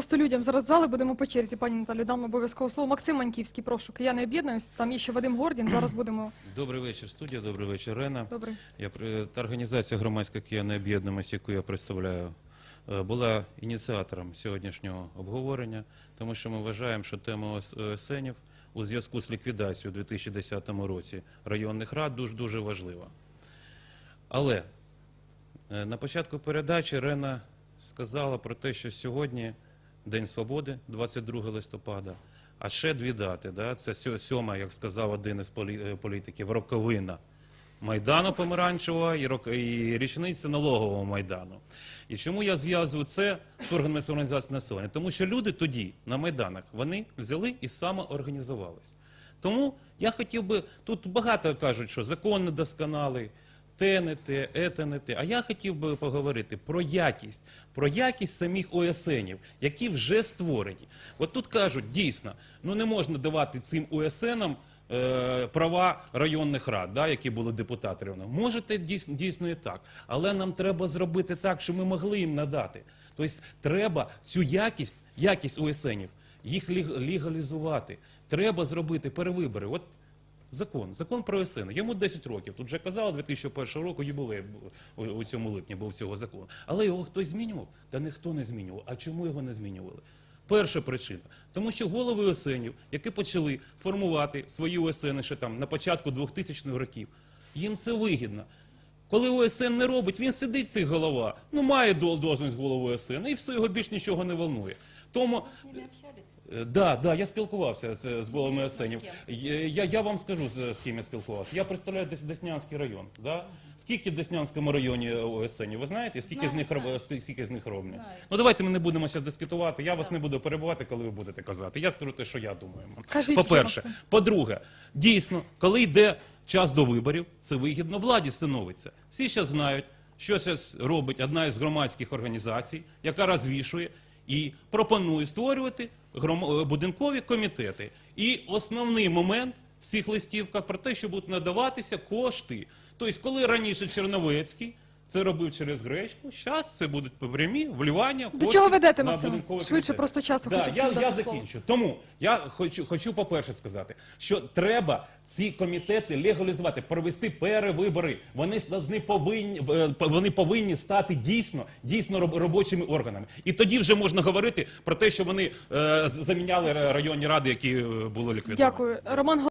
просто людям зараз зали будемо по черзі. Пані Наталі, дам обов'язково слово. Максим Маньківський, прошу. Кияни об'єднуюсь. Там є ще Вадим Гордін. Зараз будемо. Добрий вечір, студія. Добрий вечір, Рена. Добре. Я та організація громадська Кияни об'єднаність, яку я представляю, е, була ініціатором сьогоднішнього обговорення, тому що ми вважаємо, що тема ОС- ОСНів у зв'язку з ліквідацією у 2010 році районних рад дуже дуже важлива. Але е, на початку передачі Рена сказала про те, що сьогодні День Свободи, 22 листопада, а ще дві дати. Да? Це сьо- сьома, як сказав один із е, політиків, роковина Майдану Помаранчевого і, рок- і річниця налогового Майдану. І чому я зв'язую це з органами самоорганізації населення? Тому що люди тоді на Майданах вони взяли і самоорганізувались. Тому я хотів би, тут багато кажуть, що закон недосконалий, те не те, ете не те. А я хотів би поговорити про якість, про якість самих ОСНів, які вже створені. От тут кажуть, дійсно, ну не можна давати цим ОСНам е, права районних рад, да, які були депутати. Можете дійсно, дійсно і так, але нам треба зробити так, щоб ми могли їм надати. Тобто треба цю якість, якість ОСНів, їх легалізувати. Треба зробити перевибори. От Закон, закон про ОСН. Йому 10 років. Тут вже казали, 2001 року юбилей у, цьому липні був цього закону. Але його хтось змінював? Та ніхто не змінював. А чому його не змінювали? Перша причина. Тому що голови ОСНів, які почали формувати свої ОСН ще там на початку 2000-х років, їм це вигідно. Коли ОСН не робить, він сидить цей голова, ну має дол- должність голови ОСН, і все, його більш нічого не волнує. Тому С ними общались? Е, Да, да, я спілкувався з, з з ким? Я, я, вам скажу, з, з ким я спілкувався. Я представляю Дес, Деснянський район. Да? Скільки в Деснянському районі ОСНів, ви знаєте? Скільки з Знаю, них, роб- знаю. скільки- скільки з них? Знаю. Ну давайте ми не будемо зараз дискутувати. Я вас не буду перебувати, коли ви будете казати. Я скажу те, що я думаю. Кажіть, По-перше. Максим? По-друге, дійсно, коли йде час до виборів, це вигідно владі становиться. Всі зараз знають, що зараз робить одна із громадських організацій, яка розвішує і пропонує створювати е, будинкові комітети. І основний момент в цих листівках про те, що будуть надаватися кошти. Тобто, коли раніше Черновецький це робив через гречку, зараз це будуть прямі вливання До чого ведете, на Максим? Швидше, просто часу да, хочу я, всім я дати слово. закінчу. Тому я хочу, хочу по-перше сказати, що треба ці комітети легалізувати, провести перевибори. Вони повинні, повинні, е, вони повинні стати дійсно, дійсно роб- робочими органами. І тоді вже можна говорити про те, що вони е, з- заміняли районні ради, які е, були ліквідовані. Дякую. Роман